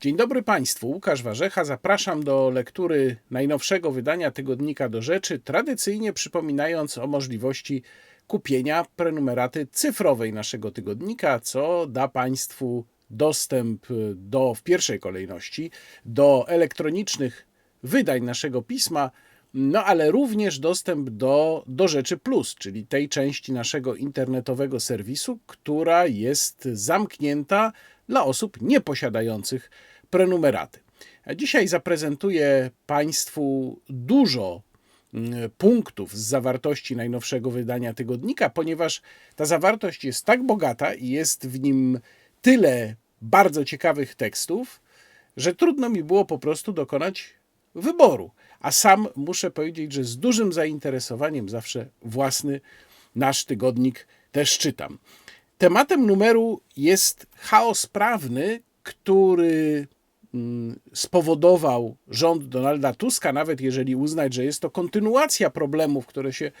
Dzień dobry Państwu, Łukasz Warzecha. Zapraszam do lektury najnowszego wydania tygodnika do rzeczy, tradycyjnie przypominając o możliwości kupienia prenumeraty cyfrowej naszego tygodnika, co da Państwu dostęp do, w pierwszej kolejności do elektronicznych wydań naszego pisma, no ale również dostęp do, do Rzeczy Plus, czyli tej części naszego internetowego serwisu, która jest zamknięta dla osób nieposiadających prenumeraty. A dzisiaj zaprezentuję Państwu dużo mm, punktów z zawartości najnowszego wydania tygodnika, ponieważ ta zawartość jest tak bogata i jest w nim tyle bardzo ciekawych tekstów, że trudno mi było po prostu dokonać wyboru. A sam muszę powiedzieć, że z dużym zainteresowaniem zawsze własny nasz tygodnik też czytam. Tematem numeru jest chaos prawny, który mm, spowodował rząd Donalda Tuska, nawet jeżeli uznać, że jest to kontynuacja problemów, które się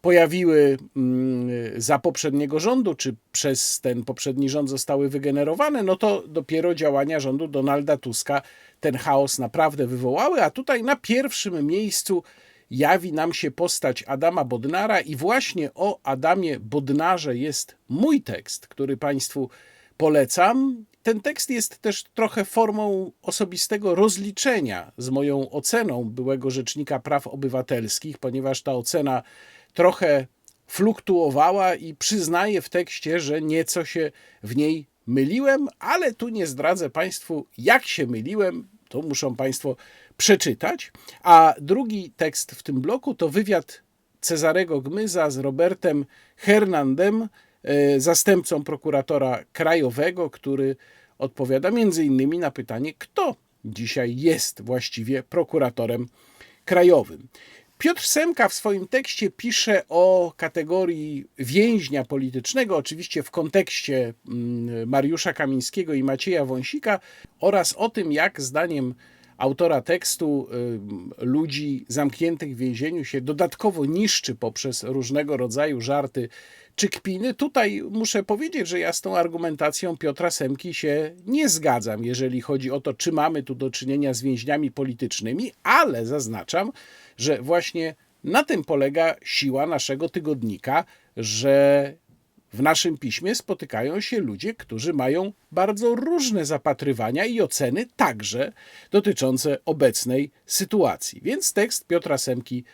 pojawiły mm, za poprzedniego rządu, czy przez ten poprzedni rząd zostały wygenerowane, no to dopiero działania rządu Donalda Tuska ten chaos naprawdę wywołały, a tutaj na pierwszym miejscu jawi nam się postać Adama Bodnara i właśnie o Adamie Bodnarze jest mój tekst, który Państwu polecam. Ten tekst jest też trochę formą osobistego rozliczenia z moją oceną byłego Rzecznika Praw Obywatelskich, ponieważ ta ocena trochę fluktuowała i przyznaję w tekście, że nieco się w niej myliłem, ale tu nie zdradzę Państwu, jak się myliłem. To muszą Państwo przeczytać. A drugi tekst w tym bloku to wywiad Cezarego Gmyza z Robertem Hernandem, e, zastępcą prokuratora krajowego, który odpowiada między innymi na pytanie, kto dzisiaj jest właściwie prokuratorem krajowym. Piotr Semka w swoim tekście pisze o kategorii więźnia politycznego, oczywiście w kontekście mm, Mariusza Kamińskiego i Macieja Wąsika, oraz o tym, jak zdaniem autora tekstu y, ludzi zamkniętych w więzieniu się dodatkowo niszczy poprzez różnego rodzaju żarty czy kpiny. Tutaj muszę powiedzieć, że ja z tą argumentacją Piotra Semki się nie zgadzam, jeżeli chodzi o to, czy mamy tu do czynienia z więźniami politycznymi, ale zaznaczam, że właśnie na tym polega siła naszego tygodnika, że w naszym piśmie spotykają się ludzie, którzy mają bardzo różne zapatrywania i oceny, także dotyczące obecnej sytuacji. Więc tekst Piotra Semki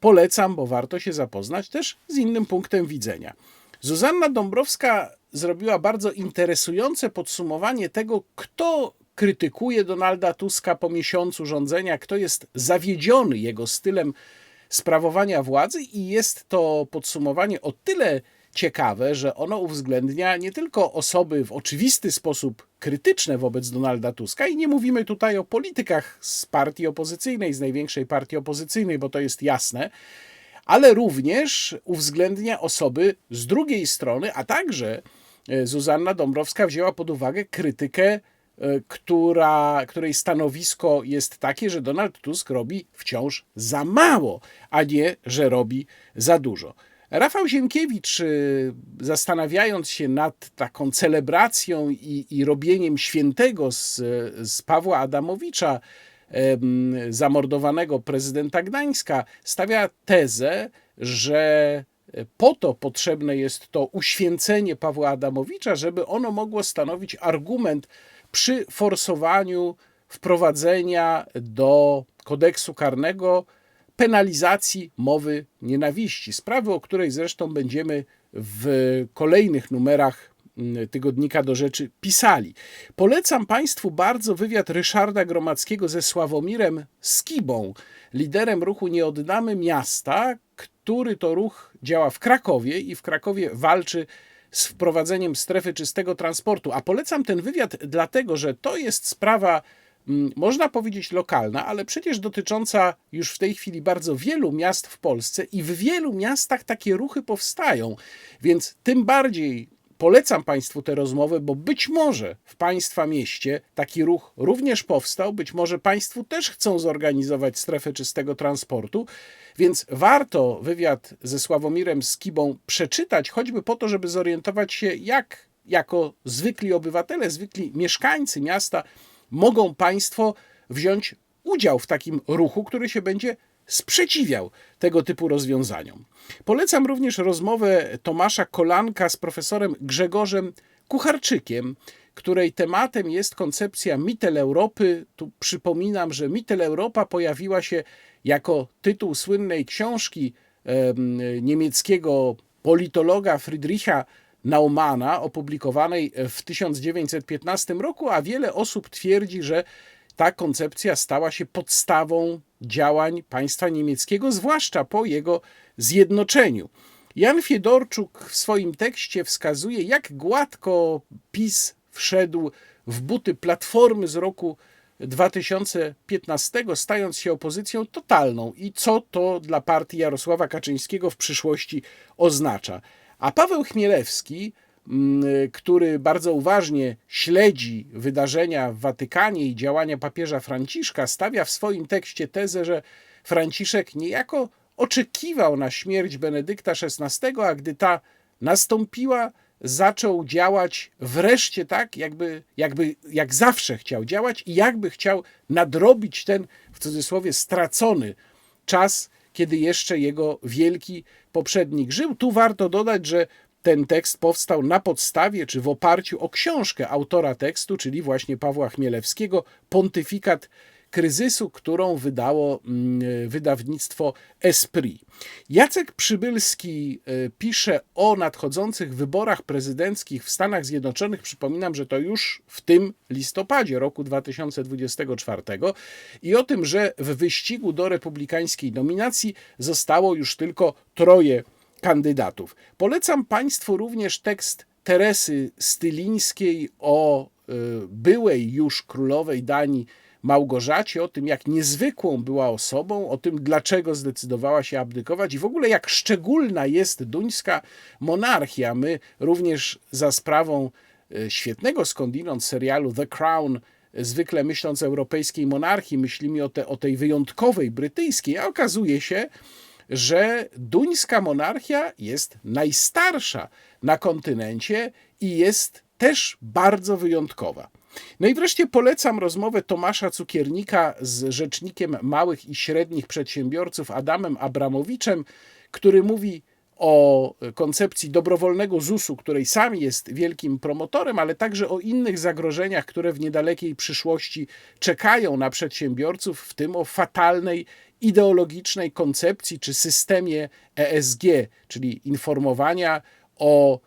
polecam, bo warto się zapoznać też z innym punktem widzenia. Zuzanna Dąbrowska zrobiła bardzo interesujące podsumowanie tego, kto krytykuje Donalda Tuska po miesiącu rządzenia, kto jest zawiedziony jego stylem sprawowania władzy, i jest to podsumowanie o tyle ciekawe, że ono uwzględnia nie tylko osoby w oczywisty sposób krytyczne wobec Donalda Tuska, i nie mówimy tutaj o politykach z partii opozycyjnej, z największej partii opozycyjnej, bo to jest jasne, ale również uwzględnia osoby z drugiej strony, a także e, Zuzanna Dąbrowska wzięła pod uwagę krytykę, e, która, której stanowisko jest takie, że Donald Tusk robi wciąż za mało, a nie, że robi za dużo. Rafał Ziemkiewicz, y, zastanawiając się nad taką celebracją i, i robieniem świętego z, z Pawła Adamowicza, zamordowanego prezydenta Gdańska, stawia tezę, że po to potrzebne jest to uświęcenie Pawła Adamowicza, żeby ono mogło stanowić argument przy forsowaniu wprowadzenia do kodeksu karnego penalizacji mowy nienawiści. Sprawy, o której zresztą będziemy w kolejnych numerach mm, tygodnika do rzeczy pisali. Polecam Państwu bardzo wywiad Ryszarda Gromackiego ze Sławomirem Skibą, liderem ruchu Nie Oddamy Miasta, który to ruch działa w Krakowie i w Krakowie walczy z wprowadzeniem strefy czystego transportu. A polecam ten wywiad dlatego, że to jest sprawa można powiedzieć lokalna, ale przecież dotycząca już w tej chwili bardzo wielu miast w Polsce i w wielu miastach takie ruchy powstają. Więc tym bardziej polecam Państwu tę rozmowę, bo być może w Państwa mieście taki ruch również powstał, być może Państwu też chcą zorganizować strefę czystego transportu, więc warto wywiad ze Sławomirem Skibą przeczytać, choćby po to, żeby zorientować się, jak jako zwykli obywatele, zwykli mieszkańcy miasta mogą Państwo wziąć udział w takim ruchu, który się będzie sprzeciwiał tego typu rozwiązaniom. Polecam również rozmowę Tomasza Kolanka z profesorem Grzegorzem Kucharczykiem, której tematem jest koncepcja Mitel Europy. Tu przypominam, że Mitel Europa pojawiła się jako tytuł słynnej książki em, niemieckiego politologa Friedricha Naumana, opublikowanej w 1915 roku, a wiele osób twierdzi, że ta koncepcja stała się podstawą działań państwa niemieckiego, zwłaszcza po jego zjednoczeniu. Jan Fiedorczuk w swoim tekście wskazuje, jak gładko PiS wszedł w buty platformy z roku 2015, stając się opozycją totalną i co to dla partii Jarosława Kaczyńskiego w przyszłości oznacza. A Paweł Chmielewski, mm, który bardzo uważnie śledzi wydarzenia w Watykanie i działania papieża Franciszka, stawia w swoim tekście tezę, że Franciszek niejako oczekiwał na śmierć Benedykta XVI, a gdy ta nastąpiła, zaczął działać wreszcie tak, jakby, jakby jak zawsze chciał działać i jakby chciał nadrobić ten w cudzysłowie stracony czas, kiedy jeszcze jego wielki poprzednik żył. Tu warto dodać, że ten tekst powstał na podstawie czy w oparciu o książkę autora tekstu, czyli właśnie Pawła Chmielewskiego, Pontyfikat kryzysu, którą wydało mm, wydawnictwo Esprit. Jacek Przybylski y, pisze o nadchodzących wyborach prezydenckich w Stanach Zjednoczonych. Przypominam, że to już w tym listopadzie roku 2024 i o tym, że w wyścigu do republikańskiej nominacji zostało już tylko troje kandydatów. Polecam Państwu również tekst Teresy Stylińskiej o y, byłej już królowej Danii Małgorzacie, o tym, jak niezwykłą była osobą, o tym, dlaczego zdecydowała się abdykować i w ogóle jak szczególna jest duńska monarchia. My również za sprawą e, świetnego skądinąd serialu The Crown, e, zwykle myśląc o europejskiej monarchii, myślimy o, te, o tej wyjątkowej brytyjskiej, a okazuje się, że duńska monarchia jest najstarsza na kontynencie i jest też bardzo wyjątkowa. No i wreszcie polecam rozmowę Tomasza Cukiernika z rzecznikiem małych i średnich przedsiębiorców Adamem Abramowiczem, który mówi o koncepcji dobrowolnego ZUS-u, której sam jest wielkim promotorem, ale także o innych zagrożeniach, które w niedalekiej przyszłości czekają na przedsiębiorców, w tym o fatalnej ideologicznej koncepcji czy systemie ESG, czyli informowania o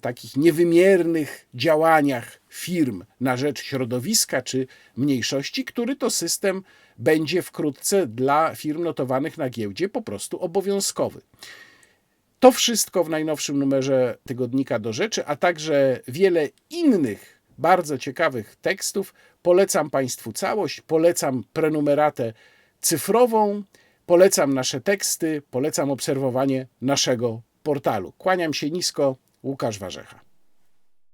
takich niewymiernych działaniach firm na rzecz środowiska czy mniejszości, który to system będzie wkrótce dla firm notowanych na giełdzie po prostu obowiązkowy. To wszystko w najnowszym numerze tygodnika do rzeczy, a także wiele innych bardzo ciekawych tekstów. Polecam Państwu całość, polecam prenumeratę cyfrową, polecam nasze teksty, polecam obserwowanie naszego portalu. Kłaniam się nisko, Łukasz Warzecha.